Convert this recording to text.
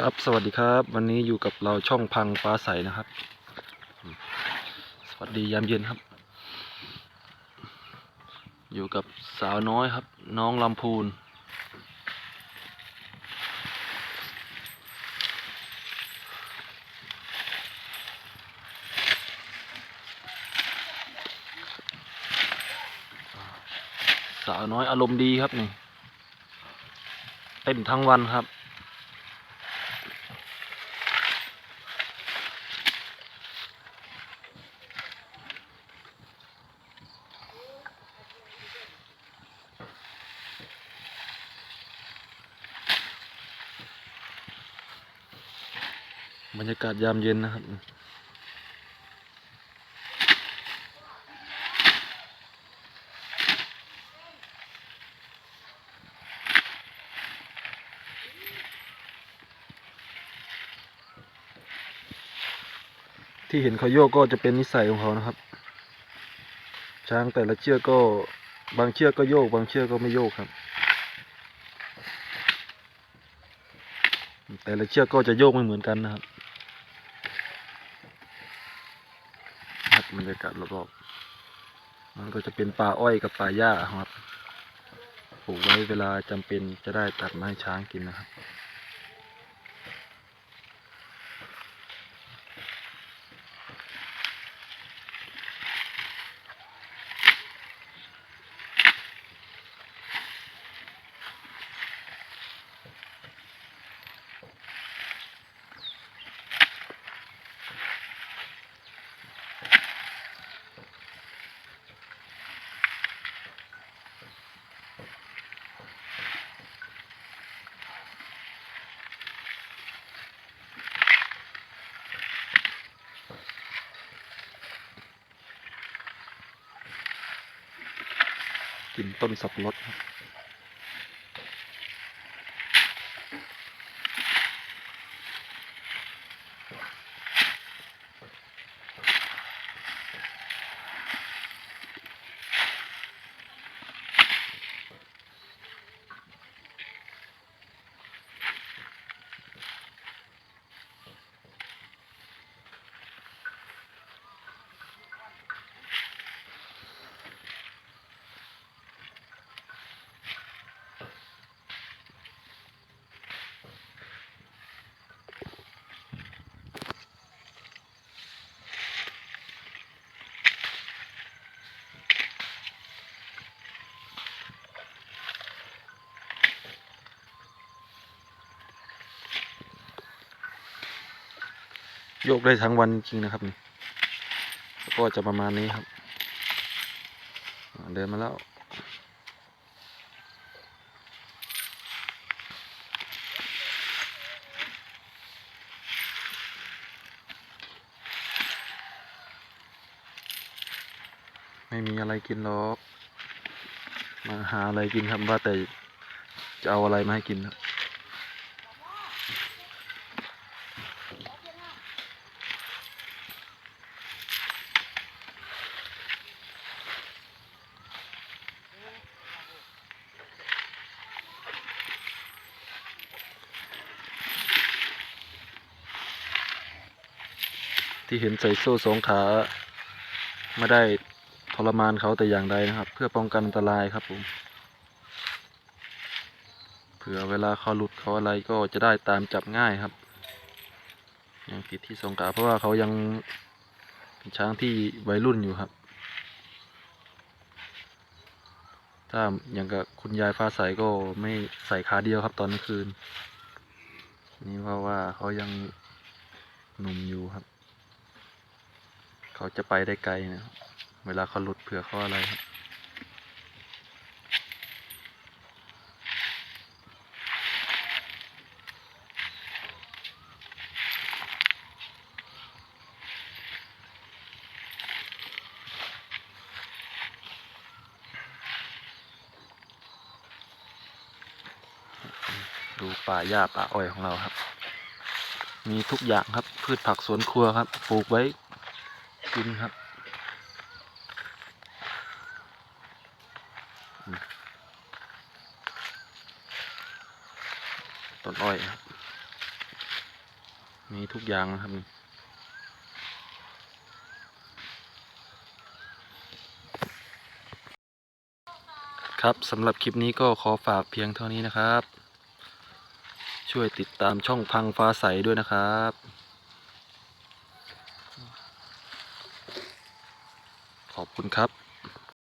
ครับ สวัสดีครับ วันนี้อยู่กับเราช่องพังฟ้าใสนะครับ สวัสดียามเย็นครับ อยู่กับสาวน้อยครับ น้องลำพูน สาวน้อยอารมณ์ดีครับนี่เต้นทั้งวันครับ บรรยากาศยามเย็นนะครับ ที่เห็นเขาโยกก็จะเป็นนิสัยของเขานะครับ ช้างแต่ละเชือกก็บางเชือกก็โยก บางเชือกก็ไม่โยกครับ แต่ละเชือกก็จะโยกไม่เหมือนกันนะครับครั บรรยากาศรอบๆมันก็จะเป็นป่าอ้อยกับป่าหญ้าครับปลูกไว้เวลาจำเป็นจะได้ตัดมาให้ช้างกินนะครับ กิ นต้นสับปะรดครับ โยกได้ทั้งวันจริงนะครับนี่ก็จะประมาณนี้ครับเดินมาแล้วไม่มีอะไรกินหรอก มาหาอะไรกินครับว่าแต่จะเอาอะไรมาให้กินครับ ที่เห็นใส่โซ่สองขาไม่ได้ทรมานเขาแต่อย่างใดนะครับ เพื่อป้องกันอันตรายครับผมเผื่อเวลาเขาหลุดเขาอะไรก็จะได้ตามจับง่ายครับ ยังติดที่สองขาเพราะว่าเขายังเป็นช้างที่วัยรุ่นอยู่ครับ ถ้าอย่างกับคุณยายฟ้าใสก็ไม่ใส่ขาเดียวครับตอนกลางคืน นี่เพราะว่าเขายังหนุ่มอยู่ครับ เขาจะไปได้ไกลนะเวลาเขาหลุดเผื่อเขาอะไรครับดูป่าหญ้าป่าอ้อยของเราครับ มีทุกอย่างครับพืชผักสวนครัวครับ ปลูกไว้ กินครับ ต้นอ้อยครับ มีทุกอย่างนะครับนี่ครับสำหรับคลิปนี้ก็ขอฝากเพียงเท่านี้นะครับ ช่วยติดตามช่องพังฟ้าใสด้วยนะครับ Guten Cup.